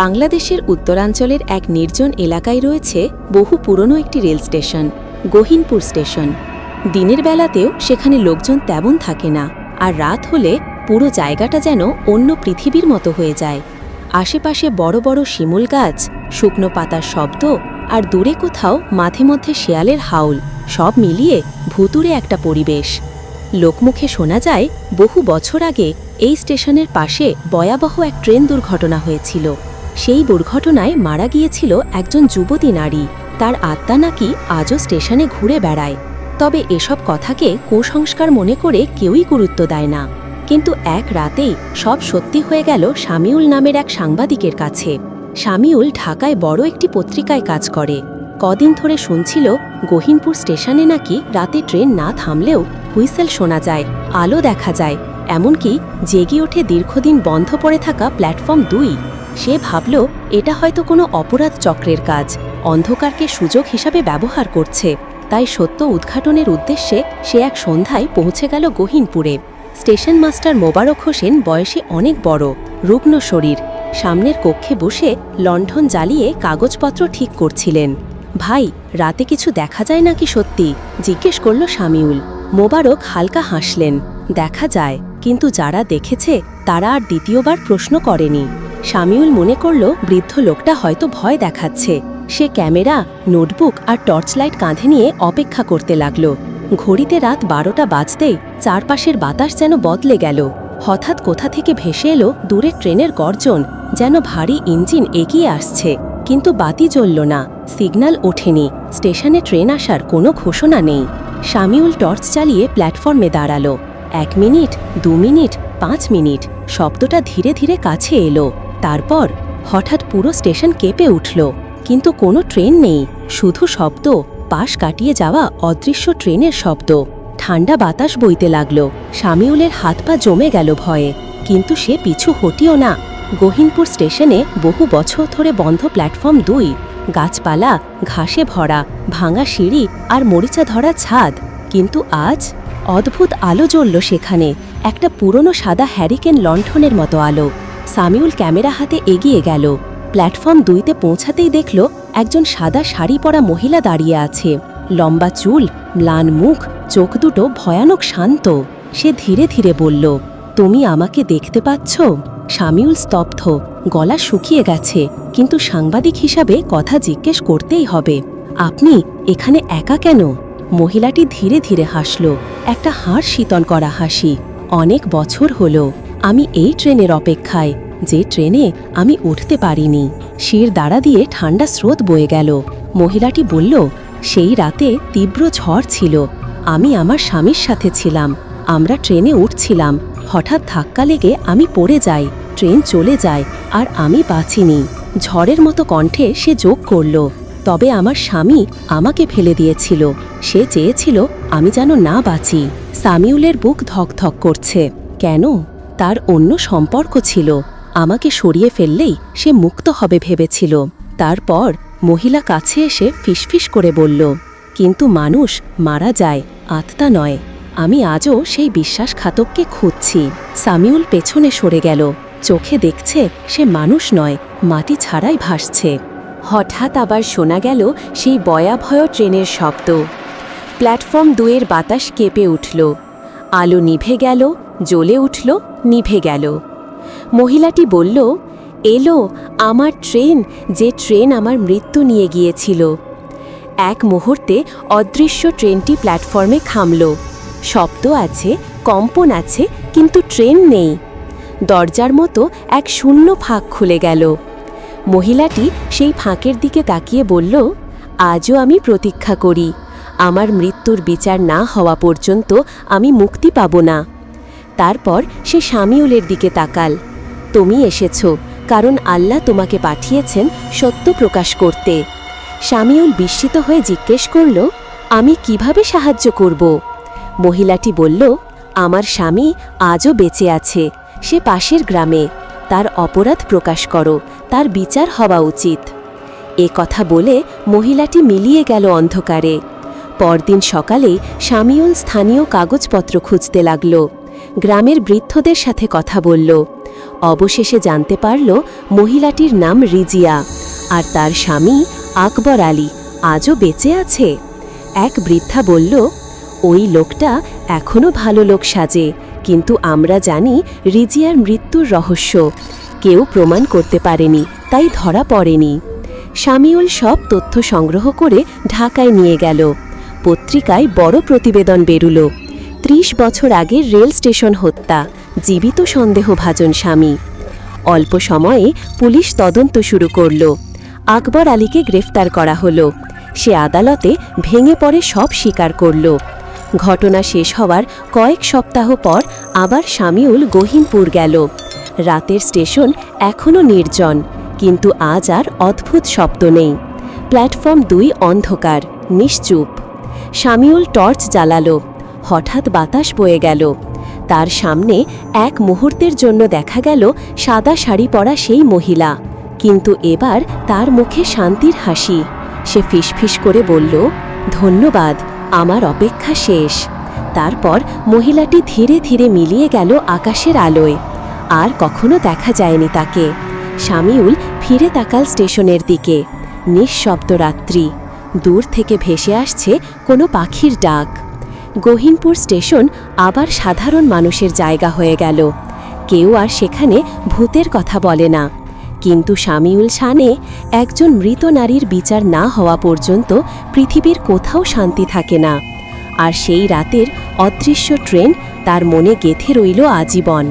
বাংলাদেশের উত্তরাঞ্চলের এক নির্জন এলাকায় রয়েছে বহু পুরনো একটি রেল স্টেশন, গহিনপুর স্টেশন। দিনের বেলাতেও সেখানে লোকজন তেমন থাকে না, আর রাত হলে পুরো জায়গাটা যেন অন্য পৃথিবীর মতো হয়ে যায়। আশেপাশে বড় বড় শিমুল গাছ, শুকনো পাতার শব্দ, আর দূরে কোথাও মাঝে মধ্যে শেয়ালের হাউল, সব মিলিয়ে ভুতুরে একটা পরিবেশ। লোকমুখে শোনা যায়, বহু বছর আগে এই স্টেশনের পাশে ভয়াবহ এক ট্রেন দুর্ঘটনা হয়েছিল। সেই দুর্ঘটনায় মারা গিয়েছিল একজন যুবতী নারী। তার আত্মা নাকি আজও স্টেশনে ঘুরে বেড়ায়। তবে এসব কথাকে কুসংস্কার মনে করে কেউই গুরুত্ব দেয় না। কিন্তু এক রাতেই সব সত্যি হয়ে গেল শামিউল নামের এক সাংবাদিকের কাছে। শামিউল ঢাকায় বড় একটি পত্রিকায় কাজ করে। কদিন ধরে শুনছিল, গহিনপুর স্টেশনে নাকি রাতে ট্রেন না থামলেও হুইসেল শোনা যায়, আলো দেখা যায়, এমনকি জেগে ওঠে দীর্ঘদিন বন্ধ পড়ে থাকা প্ল্যাটফর্ম দুই। সে ভাবল, এটা হয়তো কোনো অপরাধ চক্রের কাজ। অন্ধকারকে সুযোগ হিসাবে ব্যবহার করছে। তাই সত্য উদ্ঘাটনের উদ্দেশ্যে সে এক সন্ধ্যায় পৌঁছে গেল গহিনপুরে। স্টেশন মাস্টার মোবারক হোসেন বয়সে অনেক বড়, রুগ্ন শরীর। সামনের কক্ষে বসে লণ্ঠন জ্বালিয়ে কাগজপত্র ঠিক করছিলেন। ভাই, রাতে কিছু দেখা যায় নাকি সত্যি? জিজ্ঞেস করল শামিউল। মোবারক হালকা হাসলেন। দেখা যায়, কিন্তু যারা দেখেছে, তারা আর দ্বিতীয়বার প্রশ্ন করেনি। শামিউল মনে করল বৃদ্ধ লোকটা হয়তো ভয় দেখাচ্ছে। সে ক্যামেরা, নোটবুক আর টর্চ লাইট কাঁধে নিয়ে অপেক্ষা করতে লাগল। ঘড়িতে রাত বারোটা বাজতেই চারপাশের বাতাস যেন বদলে গেল। হঠাৎ কোথা থেকে ভেসে এলো দূরে ট্রেনের গর্জন, যেন ভারী ইঞ্জিন এগিয়ে আসছে। কিন্তু বাতি জ্বলল না, সিগন্যাল ওঠেনি, স্টেশনে ট্রেন আসার কোনো ঘোষণা নেই। শামিউল টর্চ চালিয়ে প্ল্যাটফর্মে দাঁড়াল। এক মিনিট, দু মিনিট, পাঁচ মিনিট, শব্দটা ধীরে ধীরে কাছে এলো। তারপর হঠাৎ পুরো স্টেশন কেঁপে উঠল। কিন্তু কোনো ট্রেন নেই, শুধু শব্দ, পাশ কাটিয়ে যাওয়া অদৃশ্য ট্রেনের শব্দ। ঠান্ডা বাতাস বইতে লাগল, শামিউলের হাত পা জমে গেল ভয়ে। কিন্তু সে পিছু হটিও না। গহিনপুর স্টেশনে বহু বছর ধরে বন্ধ প্ল্যাটফর্ম দুই, গাছপালা, ঘাসে ভরা, ভাঙা সিঁড়ি আর মরিচা ধরা ছাদ। কিন্তু আজ অদ্ভুত আলো জ্বলল সেখানে, একটা পুরনো সাদা হ্যারিকেন লণ্ঠনের মতো আলো। সামিউল ক্যামেরা হাতে এগিয়ে গেল। প্ল্যাটফর্ম দুইতে পৌঁছাতেই দেখল একজন সাদা শাড়ি পরা মহিলা দাঁড়িয়ে আছে। লম্বা চুল, ম্লান মুখ, চোখ দুটো ভয়ানক শান্ত। সে ধীরে ধীরে বলল, তুমি আমাকে দেখতে পাচ্ছ? শামিউল স্তব্ধ, গলা শুকিয়ে গেছে, কিন্তু সাংবাদিক হিসাবে কথা জিজ্ঞেস করতেই হবে, আপনি এখানে একা কেন? মহিলাটি ধীরে ধীরে হাসল, একটা হাড় শীতল করা হাসি, অনেক বছর হলো। আমি এই ট্রেনের অপেক্ষায়। যে ট্রেনে আমি উঠতে পারিনি, শির দাঁড়া দিয়ে ঠান্ডা স্রোত বয়ে গেল। মহিলাটি বলল, সেই রাতে তীব্র ঝড় ছিল। আমি আমার স্বামীর সাথে ছিলাম। আমরা ট্রেনে উঠছিলাম। হঠাৎ ধাক্কা লেগে আমি পড়ে যাই, ট্রেন চলে যায়, আর আমি বাঁচিনি। ঝড়ের মতো কণ্ঠে সে যোগ করল, তবে আমার স্বামী আমাকে ফেলে দিয়েছিল। সে চেয়েছিল আমি যেন না বাঁচি। সামিউলের বুক ধকধক করছে। কেন? তার অন্য সম্পর্ক ছিল। আমাকে সরিয়ে ফেললেই সে মুক্ত হবে ভেবেছিল। তারপর মহিলা কাছে এসে ফিসফিস করে বলল, কিন্তু মানুষ মারা যায়, আত্মা নয়। আমি আজও সেই বিশ্বাসঘাতককে খুঁজছি। সামিউল পেছনে সরে গেল। চোখে দেখছে সে মানুষ নয়, মাটি ছাড়াই ভাসছে। হঠাৎ আবার শোনা গেল সেই ভয়াভয় ট্রেনের শব্দ। প্ল্যাটফর্ম দুয়ের বাতাস কেঁপে উঠল। আলো নিভে গেল জ্বলে উঠল, নিভে গেল। মহিলাটি বলল, এলো আমার ট্রেন, যে ট্রেন আমার মৃত্যু নিয়ে গিয়েছিল। এক মুহূর্তে অদৃশ্য ট্রেনটি প্ল্যাটফর্মে খামল। শব্দ আছে, কম্পন আছে, কিন্তু ট্রেন নেই। দরজার মতো এক শূন্য ফাঁক খুলে গেল। মহিলাটি সেই ফাঁকের দিকে তাকিয়ে বলল, আজও আমি প্রতীক্ষা করি। আমার মৃত্যুর বিচার না হওয়া পর্যন্ত আমি মুক্তি পাব না। তারপর সে শামিউলের দিকে তাকাল। তুমি এসেছ, কারণ আল্লাহ তোমাকে পাঠিয়েছেন সত্য প্রকাশ করতে। শামিউল বিস্মিত হয়ে জিজ্ঞেস করল, আমি কীভাবে সাহায্য করব? মহিলাটি বলল, আমার স্বামী আজও বেঁচে আছে, সে পাশের গ্রামে। তার অপরাধ প্রকাশ করো, তার বিচার হওয়া উচিত। এ কথা বলে মহিলাটি মিলিয়ে গেল অন্ধকারে। পরদিন সকালে শামিউল স্থানীয় কাগজপত্র খুঁজতে লাগল। গ্রামের বৃদ্ধদের সাথে কথা বলল। অবশেষে জানতে পারল, মহিলাটির নাম রিজিয়া আর তার স্বামী আকবর আলী আজও বেঁচে আছে। এক বৃদ্ধা বলল, ওই লোকটা এখনও ভালো লোক সাজে, কিন্তু আমরা জানি রিজিয়ার মৃত্যুর রহস্য। কেউ প্রমাণ করতে পারেনি, তাই ধরা পড়েনি। শামিউল সব তথ্য সংগ্রহ করে ঢাকায় নিয়ে গেল। পত্রিকায় বড় প্রতিবেদন বেরুল। ত্রিশ বছর আগে রেল স্টেশন হত্যা, জীবিত সন্দেহভাজন স্বামী। অল্প সময়ে পুলিশ তদন্ত শুরু করল। আকবর আলীকে গ্রেফতার করা হলো। সে আদালতে ভেঙে পড়ে সব স্বীকার করল। ঘটনা শেষ হওয়ার কয়েক সপ্তাহ পর আবার শামিউল গহিনপুর গেল। রাতের স্টেশন এখনও নির্জন, কিন্তু আজ আর অদ্ভুত শব্দ নেই। প্ল্যাটফর্ম দুই অন্ধকার, নিশ্চুপ। শামিউল টর্চ জ্বালালো। হঠাৎ বাতাস বয়ে গেল। তার সামনে এক মুহূর্তের জন্য দেখা গেল সাদা শাড়ি পরা সেই মহিলা। কিন্তু এবার তার মুখে শান্তির হাসি। সে ফিসফিস করে বলল, ধন্যবাদ, আমার অপেক্ষা শেষ। তারপর মহিলাটি ধীরে ধীরে মিলিয়ে গেল আকাশের আলোয়। আর কখনো দেখা যায়নি তাকে। শামিউল ফিরে তাকাল স্টেশনের দিকে। নিঃশব্দ রাত্রি দূর থেকে ভেসে আসছে কোনো পাখির ডাক। গহিনপুর স্টেশন আবার সাধারণ মানুষের জায়গা হয়ে গেল। কেউ আর সেখানে ভূতের কথা বলে না। কিন্তু শামিউল শানে একজন মৃত নারীর বিচার না হওয়া পর্যন্ত পৃথিবীর কোথাও শান্তি থাকে না। আর সেই রাতের অদৃশ্য ট্রেন তার মনে গেথে রইল আজীবন।